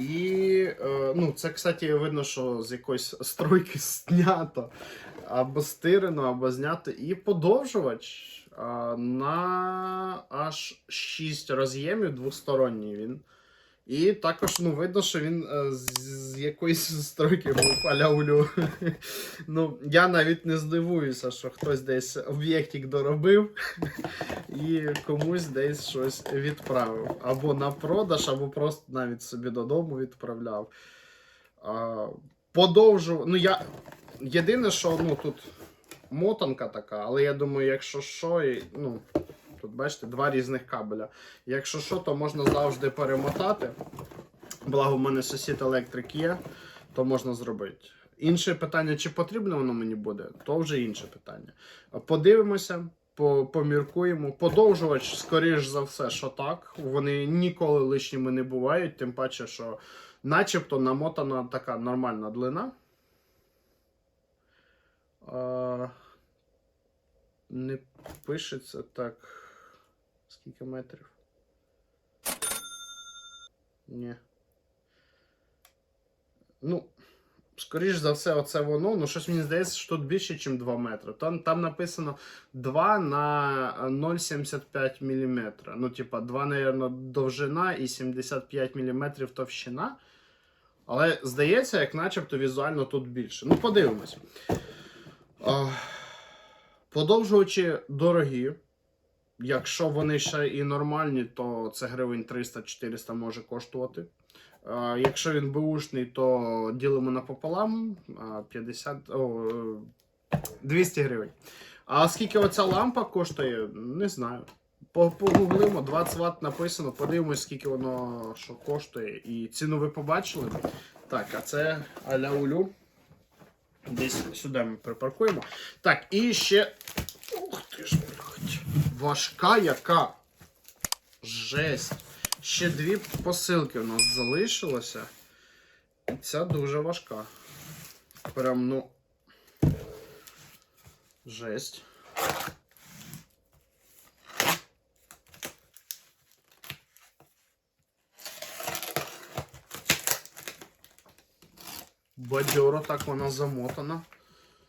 І е, ну, це, кстати, видно, що з якоїсь стройки знято, або стирено, або знято. І подовжувач е, на аж 6 роз'ємів двосторонній він. І також ну, видно, що він е, з, якоїсь стройки був аля улю. ну, я навіть не здивуюся, що хтось десь об'єктик доробив і комусь десь щось відправив. Або на продаж, або просто навіть собі додому відправляв. А, подовжу. Ну, я... Єдине, що ну, тут мотанка така, але я думаю, якщо що, і, ну, тут бачите, два різних кабеля. Якщо що, то можна завжди перемотати. Благо, в мене сусід електрик є, то можна зробити. Інше питання, чи потрібно воно мені буде, то вже інше питання. Подивимося, по- поміркуємо. Подовжувач, скоріш за все, що так. Вони ніколи лишніми не бувають, тим паче, що начебто намотана така нормальна длина. Не пишеться так. Скільки метрів? Ні. Ну, скоріш за все, оце воно. Ну, щось мені здається, що тут більше, ніж 2 метри. Там, там написано 2 на 0,75 мм. Ну, типа, 2, мабуть, довжина і 75 мм товщина. Але здається, як начебто візуально тут більше. Ну, подивимось. Подовжувачі дорогі. Якщо вони ще і нормальні, то це гривень 300-400 може коштувати. Якщо він беушний, то ділимо напополам 50, о, е, 200 гривень. А скільки оця лампа коштує, не знаю. Погуглимо, 20 Вт написано, подивимось, скільки воно що коштує. І ціну ви побачили. Так, а це аля улю. Десь сюди ми припаркуємо. Так, і ще. Ух ти ж. Важка яка. Жесть. Ще дві посилки у нас залишилося. І ця дуже важка. Прям, ну. Жесть. Бадьоро так вона замотана.